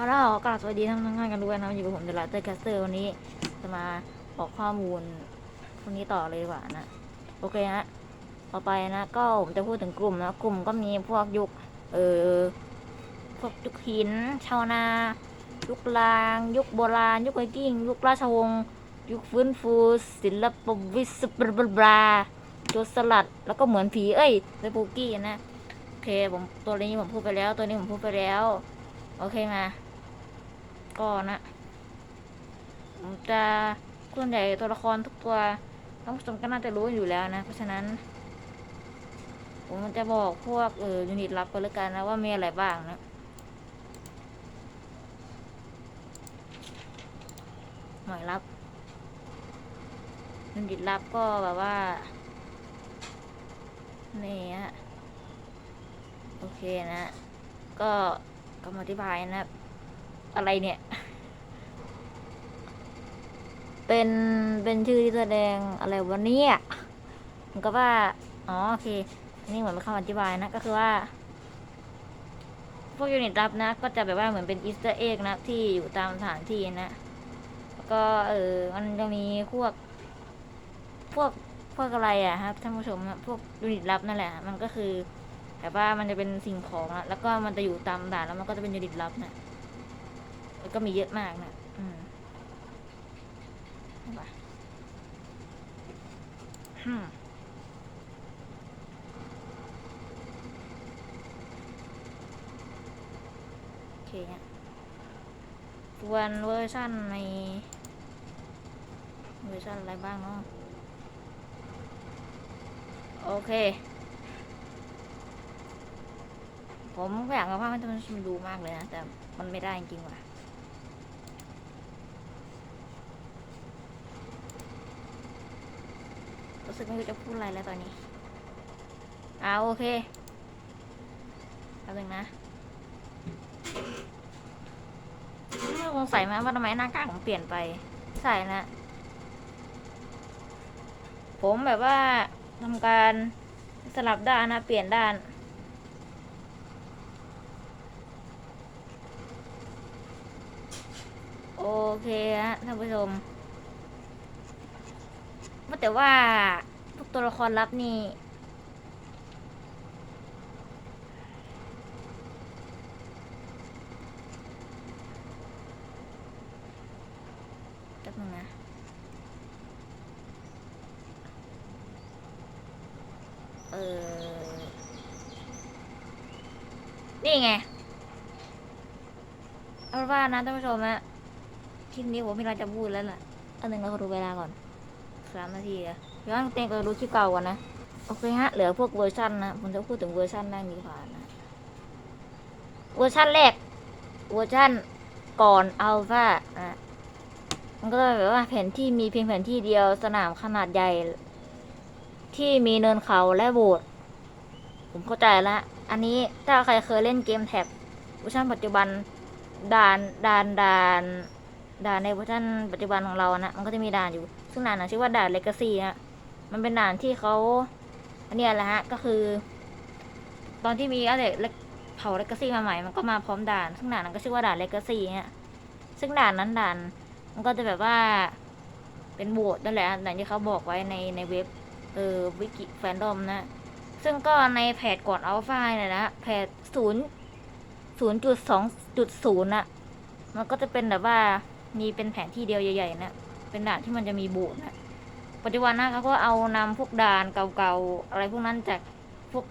เอาล่ะขอกราบสวัสดีทั้งทั้งงานกันด้วยนะอยู่กับผมเดลเตอร์แคสเตอร์วันนี้จะมาบอกข้อมูลพวกนี้ต่อเลยดีกว่านะ โอเคฮะต่อไปนะก็ผมจะพูดถึงกลุ่มนะกลุ่มก็มีพวกยุคเออพวกยุคหิน ชาวนา ยุคลาง ยุคโบราณ ยุคไวกิ้ง ยุคราชวงศ์ยุคฟื้นฟู ศิลปวิศวบลบลาโจรสลัดแล้วก็เหมือนผีเอ้ยเรปูกี้นะโอเคผมตัวนี้ผมพูดไปแล้ว ตัวนี้ผมพูดไปแล้ว โอเคมา ก็นะผมจะส่วนใหญ่ตัวละครทุกตัวท่านผู้ชมก็น่าจะรู้อยู่แล้วนะ เพราะฉะนั้น ผมจะบอกพวกเออยูนิตลับกันแล้วกันนะว่ามีอะไรบ้างนะหน่วยลับยูนิตลับก็แบบว่านี่ฮะโอเคนะ ก็คำอธิบายนะครับ อะไรเนี่ย เป็น เป็นชื่อที่แสดงอะไรวะเนี่ยเหมันก็ว่า อ๋อโอเคนนี้เหมือนเป็นคำอธิบายนะ ก็คือว่า พวกยูนิตลับนะ ก็จะแบบว่าเหมือนเป็นอีสเตอร์เอ็กนะ ที่อยู่ตามสถานที่นะ แล้วก็เออ มันจะมีพวก พวก พวกอะไรอะครับท่านผู้ชมพวกยูนิตลับนั่นแหละ มันก็คือแบบว่ามันจะเป็นสิ่งของอะแล้วก็มันจะอยู่ตามด่านแล้วมันก็จะเป็นยูนิตลับนะแล้ว ก็มีเยอะมากนะอืมเอาโอเคเนี่ยส่วนเวอร์ชันในเวอร์ชันอะไรบ้างเนาะโอเค ผมอยากเอาภาพให้ท่านผู้ชมดูมากเลยนะ แต่มันไม่ได้จริงว่ะ รู้สึกไม่รู้จะพูดอะไรแล้วตอนนี้อ่าโอเคแป๊บนึงนะไม่สงสัยไหมว่าทำไมหน้ากากผมเปลี่ยนไป ใส่นะ ผมแบบว่าทำการสลับด้านนะ เปลี่ยนด้าน โอเคฮะท่านผู้ชมแต่ว่า ทุกตัวละครลับนี่ แป๊บนึงนะ เออ นี่ไง เอาเป็นว่านะท่านผู้ชมนะคลิปนี้ผมมีอะไรจะพูดแล้วล่ะ อันหนึ่งเราขอดูเวลาก่อนสามนาทีอะ เดี๋ยวเต็งก็ดูคลิปเก่าก่อนนะ โอเคฮะ เหลือพวกเวอร์ชันนะผมจะพูดถึงเวอร์ชันแรกดีกว่านะ เวอร์ชันแรก เวอร์ชันก่อนอัลฟาอะมันก็จะแบบว่าแผนที่มีเพียงแผนที่เดียวสนามขนาดใหญ่ ที่มีเนินเขาและโบสถ์ผมเข้าใจละ อันนี้ถ้าใครเคยเล่นเกมแท็บเวอร์ชันปัจจุบันด่านด่านด่านด่านในเวอร์ชันปัจจุบันของเรานะ มันก็จะมีด่านอยู่ ซึ่งด่านนะชื่อว่าด่านเลกาซี่ฮะ มันเป็นด่านที่เขาอันเนี้ยแหละฮะ ก็คือ ตอนที่มีอะไรเผาเลกาซี่มาใหม่ มันก็มาพร้อมด่าน ซึ่งด่านนั้นก็ชื่อว่าด่านเลกาซี่ฮะ ซึ่งด่านนั้นด่าน มันก็จะแบบว่า เป็นโบสถ์นั่นแหละอย่างที่เขาบอกไว้ในในเว็บ เออวิกิแฟนดอมนะ ซึ่งก็ในแพทก่อนอัลฟาเนี่ยนะแพทศูนย์ศูนย์จุดสองจุดศูนย์ะมันก็จะเป็นแบบว่ามีเป็นแผนที่เดียวใหญ่ๆนะ เป็นด่านที่มันจะมีโบสถ์นะ ปัจจุบันนะเขาก็เอานำพวกด่านเก่าๆ อะไรพวกนั้นจากพวก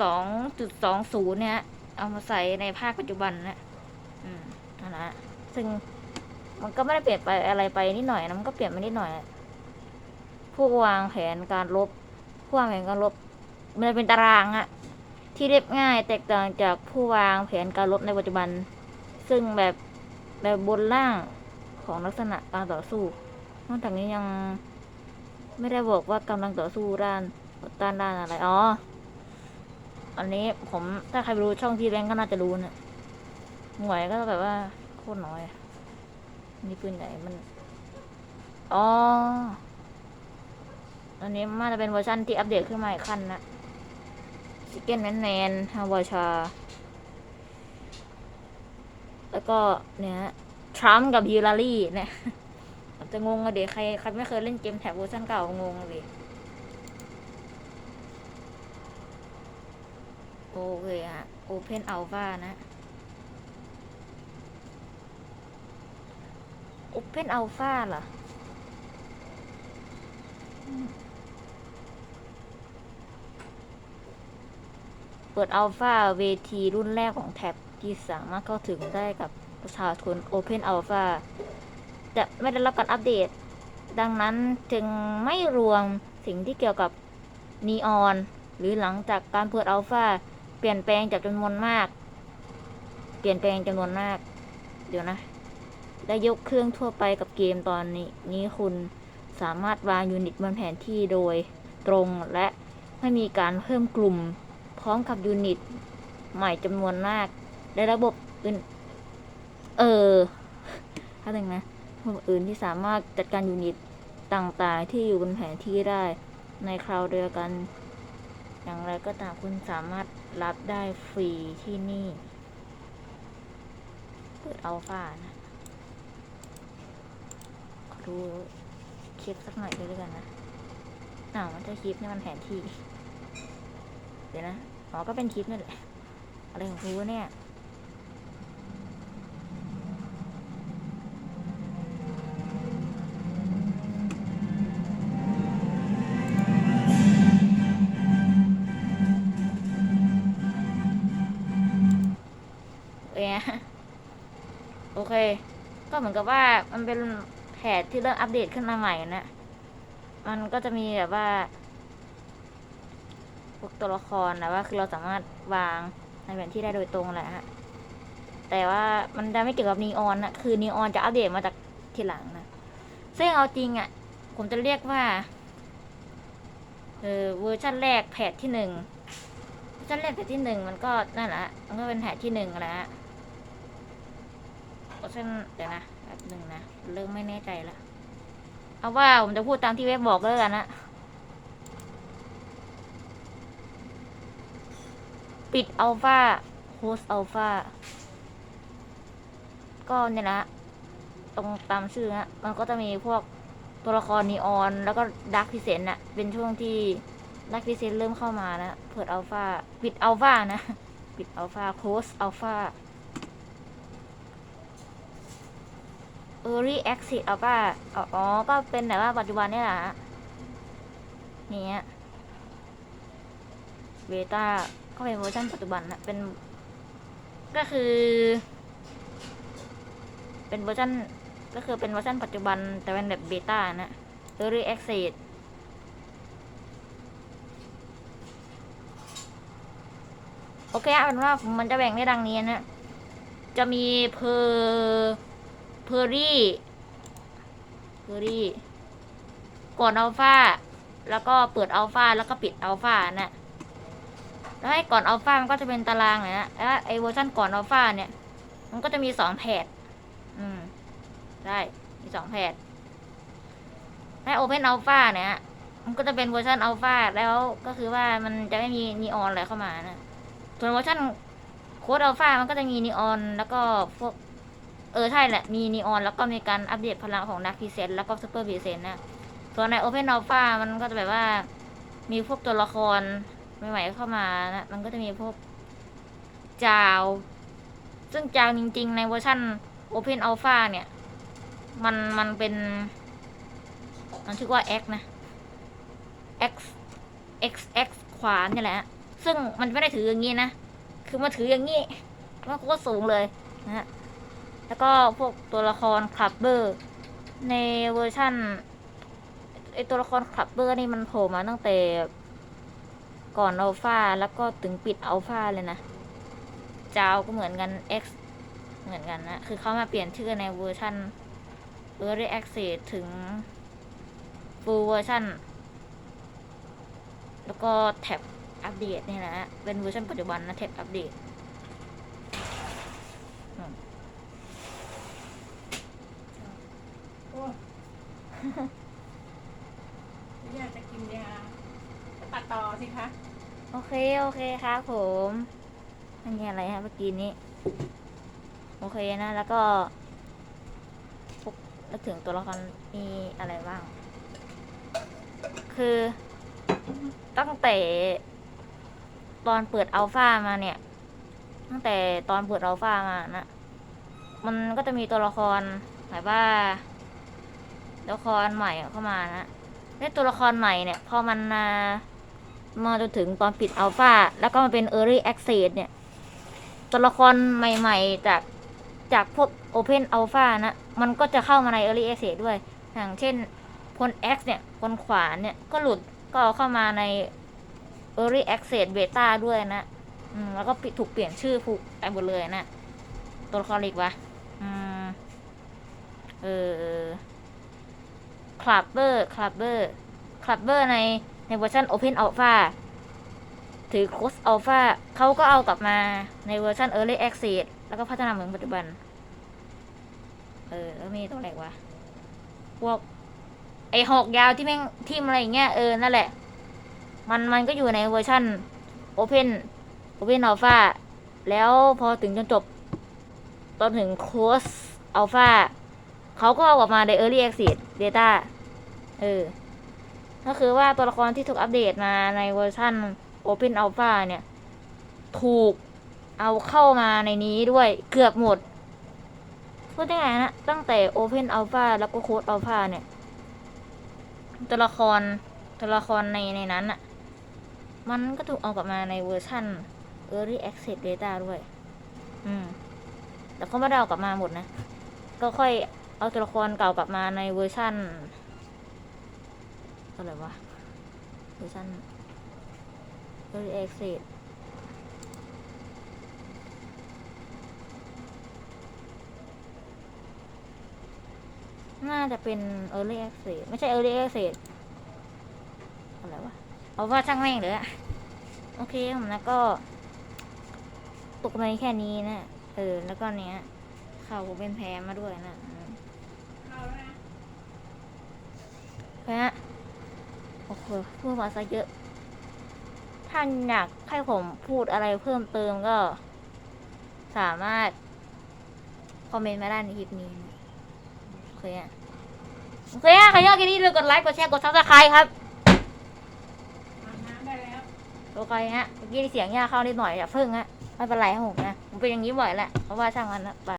สองจุดสองศูนย์เนี่ย เอามาใส่ในภาคปัจจุบันนะอืมนั่นนะซึ่งมันก็ไม่ได้เปลี่ยนไปอะไรไปนิดหน่อยนะมันก็เปลี่ยนไปนิดหน่อยผู้วางแผนการลบผู้วางแผนการลบ มันจะเป็นตารางอะที่เรียบง่ายแตกต่างจากผู้วางแผนการลบในปัจจุบัน ซึ่งแบบแบบบนล่างของลักษณะการต่อสู้นอกจากนี้ยัง ไม่ได้บอกว่ากำลังต่อสู้ด้านด้านด้านอะไร อ๋อ อันนี้ผมถ้าใครไปรู้ช่องที่แรงก็น่าจะรู้นะหน่วยก็แบบว่าโคตรน้อยนี่ปืนไหนมัน อ๋อ อันนี้มันจะเป็นเวอร์ชันที่อัปเดตขึ้นมาอีกขั้นนะชิคเก้นแมนแมนฮาวาชา แล้วก็เนี่ยทรัมป์กับฮิลลารีเนี่ย จะงงอะเด็กใครใครไม่เคยเล่นเกมแท็บเวอร์ชันเก่างงเลยโอเคฮะ Open Alpha นะ Open Alpha เหรอเปิดอัลฟาเวทีรุ่นแรกของแท็บที่สามารถเข้าถึงได้กับประชาชน Open Alpha จะไม่ได้รับการอัปเดต ดังนั้นจึงไม่รวมสิ่งที่เกี่ยวกับนีออน หรือหลังจากการเปิดอัลฟาเปลี่ยนแปลงจากจำนวนมาก เปลี่ยนแปลงจำนวนมาก เดี๋ยวนะได้ยกเครื่องทั่วไปกับเกมตอนนี้นี้คุณสามารถวางยูนิตบนแผนที่โดยตรงและไม่มีการเพิ่มกลุ่ม พร้อมกับยูนิต ใหม่จำนวนมากในระบบอื่น เออถ้าหนึ่งนะ ระบบอื่นที่สามารถจัดการยูนิตต่างๆ ที่อยู่บนแผนที่ได้ในคราวเดียวกัน อย่างไรก็ตามคุณสามารถรับได้ฟรีที่นี่เปิดอัลฟานะขอดูคลิปสักหน่อยด้วยกันนะอ้าวมันจะคลิปนี่มันแผนที่ เดี๋ยวนะ อ๋อ ก็เป็นคลิปนั่นแหละ อะไรของกูวะเนี่ย ก็เหมือนกับว่ามันเป็นแผนที่เริ่มอัปเดตขึ้นมาใหม่นะ มันก็จะมีแบบว่าพวกตัวละครนะว่าคือเราสามารถวางในแผนที่ได้โดยตรงแหละฮะ แต่ว่ามันจะไม่เกี่ยวกับนีออนนะคือนีออนจะอัปเดตมาจากทีหลังนะ ซึ่งเอาจริงอะ่ะ ผมจะเรียกว่า เออเวอร์ชันแรกแผนที่หนึ่งเวอร์ชันแรกแผนที่หนึ่งมันก็นั่นแหละ มันก็เป็นแผนที่หนึ่งแหละ ฮะเวอร์ชันเดี๋ยวนะแบบหนึ่งนะ เริ่มไม่แน่ใจละเอาว่าผมจะพูดตามที่เว็บบอกก็แล้วกันนะ ปิดอัลฟาโฮสอัลฟาก็เนี่ยนะตรงตามชื่อนะมันก็จะมีพวกตัวละครนีออน แล้วก็ดักพิเศษน่ะเป็นช่วงที่ดักพิเศษเริ่มเข้ามานะ เปิดอัลฟาปิดอัลฟานะ ปิดอัลฟาโคสอัลฟา Early Exit Alpha อ๋ออ๋อ ก็เป็นแบบว่าปัจจุบันนี่แหละนี่เบต้าก็เป็นเวอร์ชันปัจจุบันนะเป็น ก็คือ เป็นเวอร์ชันก็คือเป็นเวอร์ชันปัจจุบัน แต่เป็นแบบเบต้านะ Early Access โอเคเอาเป็นว่ามันจะแบ่งได้ดังนี้นะ จะมีเพอร์ เพอร์รี่เพอร์รี่ก่อนอัลฟาแล้วก็เปิดอัลฟาแล้วก็ปิดอัลฟานะแล้วให้ก่อนอัลฟามันก็จะเป็นตารางเลยนะแล้วไอเวอร์ชันก่อนอัลฟาเนี่ย มันก็จะมีสองแพทอืมได้มีสองแพทให้โอเพนอัลฟาเนี่ยมันก็จะเป็นเวอร์ชันอัลฟาแล้วก็คือว่ามันจะไม่มีนีออนอะไรเข้ามานะ ส่วนเวอร์ชันโค้ดอัลฟามันก็จะมีนีออนแล้วก็พวก เออ ใช่แหละ มีนีออนแล้วก็มีการอัปเดตพลังของนักพิเศษแล้วก็ซูเปอร์พิเศษนะ ส่วนใน Open Alpha มันก็จะแบบว่า มีพวกตัวละครใหม่ๆเข้ามานะ มันก็จะมีพวกจาว ซึ่งจาวจริง ๆ ในเวอร์ชัน Open Alpha เนี่ย มันมันเป็น มันชื่อว่า X นะ X X X ขวานนี่แหละ ซึ่งมันไม่ได้ถืออย่างนี้นะ คือมาถืออย่างนี้ มันก็สูงเลยนะฮะ แล้วก็พวกตัวละครคลับเบอร์ ในเวอร์ชั่นไอตัวละครคลับเบอร์นี่มันโผล่มาตั้งแต่ก่อนอัลฟาแล้วก็ถึงปิดอัลฟาเลยนะจาวก็เหมือนกัน X เหมือนกันนะ คือเขามาเปลี่ยนชื่อในเวอร์ชัน Early Access ถึง Full Version แล้วก็แท็บอัปเดตนี่นะ เป็นเวอร์ชันปัจจุบันนะแท็บอัปเดต โอ้อยากจะกินยาจะตัดต่อสิคะ โอเคครับผมไม่มีอะไรฮะเมื่อกี้นี้ โอเคนะแล้วก็พวกนึกถึงตัวละครมีอะไรบ้าง คือตั้งแต่ตอนเปิดอัลฟามาเนี่ย ตั้งแต่ตอนเปิดอัลฟามานะมันก็จะมีตัวละครแบบว่าตัวละครใหม่เข้ามานะและตัวละครใหม่เนี่ย พอมัน มาจนถึงตอนปิดอัลฟาแล้วก็มาเป็น Early Access เนี่ย ตัวละครใหม่ๆ จากจากพวก Open Alpha นะ มันก็จะเข้ามาใน Early Access ด้วย อย่างเช่นพล X เนี่ยพลขวานเนี่ย ก็หลุดก็เอาเข้ามาใน Early Access Beta ด้วยนะแล้วก็ถูกเปลี่ยนชื่อผูกไปหมดเลยนะ ตัวละครอีกวะเออคลับเบอร์คลับเบอร์คลับเบอร์ใน ในเวอร์ชัน Open Alpha ถือโค้ด Alpha เขาก็เอากลับมาในเวอร์ชัน Early Access แล้วก็พัฒนาเหมือนปัจจุบัน เออ แล้วมีตัวอะไรกวะ พวก ไอหอกยาวที่แม่งทิมอะไรอย่างเงี้ยเออ นั่นแหละ มันมันก็อยู่ในเวอร์ชัน Open Open Alpha แล้วพอถึงจนจบตอนถึงโค้ด Alpha เขาก็เอาออกมาใน Early Access Data เออ ก็คือว่าตัวละครที่ถูกอัปเดตมาในเวอร์ชัน Open Alpha เนี่ย ถูกเอาเข้ามาในนี้ด้วยเกือบหมด พูดได้ไงนะ ตั้งแต่ Open Alpha แล้วก็ Code Alpha เนี่ย ตัวละครตัวละครในในนั้นอะมันก็ถูกเอากลับมาในเวอร์ชัน Early Access Data ด้วย อืม แต่เขาไม่ได้เอากลับมาหมดนะ ก็ค่อยเอาตัวละครเก่ากลับมาในเวอร์ชัน อะไรวะเวอร์ชัน Early Access น่าจะเป็น Early Access ไม่ใช่ Early Access อะไรวะ เอาว่าช่างแม่งเลยอะโอเคผมนะก็ตกมาแค่นี้นะ เออ แล้วก็เนี้ยเขาเป็นแพ้มาด้วยนะอืมเข้าแล้วนะแพ้ โอ้โหพูดมาซะเยอะ ท่านอยากให้ผมพูดอะไรเพิ่มเติมก็ สามารถ คอมเมนต์มาได้ในคลิปนี้นะโอเคอะโอเคอะใครชอบคลิปนี้อย่าลืมกดไลค์กดแชร์กดซับสไครต์ครับอาบน้ำได้แล้วโอเคฮะเมื่อกี้เสียงยาเข้านิดหน่อยอย่าเพิ่งฮะไม่เป็นไรครับผมนะผมเป็นอย่างนี้บ่อยแหละเพราะว่าช่างมันนะไป